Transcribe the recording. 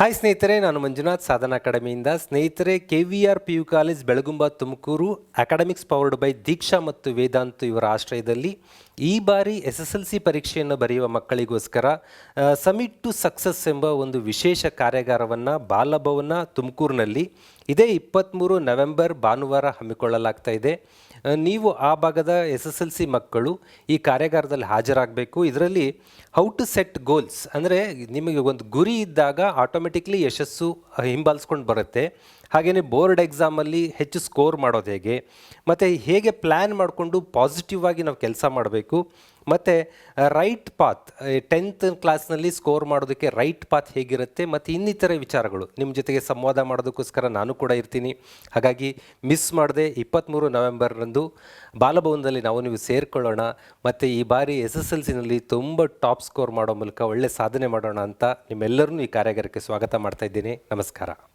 Hi ಸ್ನೇಹಿತರೆ, ನಾನು ಮಂಜುನಾಥ್ ಸಾಧನ ಅಕಾಡೆಮಿಯಿಂದ. ಸ್ನೇಹಿತರೆ K V R P U college Belagumba Tumakuru academics powered by Diksha ಮತ್ತು ವೇದಾಂತ್ ಇವರ ಆಶ್ರಯದಲ್ಲಿ ಈ ಬಾರಿ ಎಸ್ ಎಸ್ ಎಲ್ ಸಿ ಪರೀಕ್ಷೆಯನ್ನು ಬರೆಯುವ ಮಕ್ಕಳಿಗೋಸ್ಕರ ಸಮಿಟ್ ಟು ಸಕ್ಸಸ್ ಎಂಬ ಒಂದು ವಿಶೇಷ ಕಾರ್ಯಾಗಾರವನ್ನು ಬಾಲಭವನ ತುಮಕೂರಿನಲ್ಲಿ ಇದೇ ಇಪ್ಪತ್ತ್ಮೂರು ನವೆಂಬರ್ ಭಾನುವಾರ ಹಮ್ಮಿಕೊಳ್ಳಲಾಗ್ತಾ ಇದೆ. ನೀವು ಆ ಭಾಗದ ಎಸ್ ಎಸ್ ಎಲ್ ಸಿ ಮಕ್ಕಳು ಈ ಕಾರ್ಯಾಗಾರದಲ್ಲಿ ಹಾಜರಾಗಬೇಕು. ಇದರಲ್ಲಿ ಹೌ ಟು ಸೆಟ್ ಗೋಲ್ಸ್ ಅಂದರೆ ನಿಮಗೆ ಒಂದು ಗುರಿ ಇದ್ದಾಗ ಆಟೋಮೆಟಿಕ್ಲಿ ಯಶಸ್ಸು ಹಿಂಬಾಲಿಸ್ಕೊಂಡು ಬರುತ್ತೆ. ಹಾಗೆಯೇ ಬೋರ್ಡ್ ಎಕ್ಸಾಮಲ್ಲಿ ಹೆಚ್ಚು ಸ್ಕೋರ್ ಮಾಡೋದು ಹೇಗೆ, ಮತ್ತು ಹೇಗೆ ಪ್ಲ್ಯಾನ್ ಮಾಡಿಕೊಂಡು ಪಾಸಿಟಿವ್ ಆಗಿ ನಾವು ಕೆಲಸ ಮಾಡಬೇಕು, ಮತ್ತು ರೈಟ್ ಪಾತ್ ಟೆಂತ್ ಕ್ಲಾಸ್ನಲ್ಲಿ ಸ್ಕೋರ್ ಮಾಡೋದಕ್ಕೆ ರೈಟ್ ಪಾತ್ ಹೇಗಿರುತ್ತೆ, ಮತ್ತು ಇನ್ನಿತರ ವಿಚಾರಗಳು. ನಿಮ್ಮ ಜೊತೆಗೆ ಸಂವಾದ ಮಾಡೋದಕ್ಕೋಸ್ಕರ ನಾನು ಕೂಡ ಇರ್ತೀನಿ. ಹಾಗಾಗಿ ಮಿಸ್ ಮಾಡದೆ ಇಪ್ಪತ್ತ್ಮೂರು ನವೆಂಬರ್ರಂದು ಬಾಲಭವನದಲ್ಲಿ ನಾವು ನೀವು ಸೇರಿಕೊಳ್ಳೋಣ, ಮತ್ತು ಈ ಬಾರಿ ಎಸ್ ಎಸ್ ಎಲ್ ಸಿನಲ್ಲಿ ತುಂಬ ಟಾಪ್ ಸ್ಕೋರ್ ಮಾಡೋ ಮೂಲಕ ಒಳ್ಳೆ ಸಾಧನೆ ಮಾಡೋಣ ಅಂತ ನಿಮ್ಮೆಲ್ಲರನ್ನೂ ಈ ಕಾರ್ಯಾಗಾರಕ್ಕೆ ಸ್ವಾಗತ ಮಾಡ್ತಾ ಇದ್ದೀನಿ. ನಮಸ್ಕಾರ.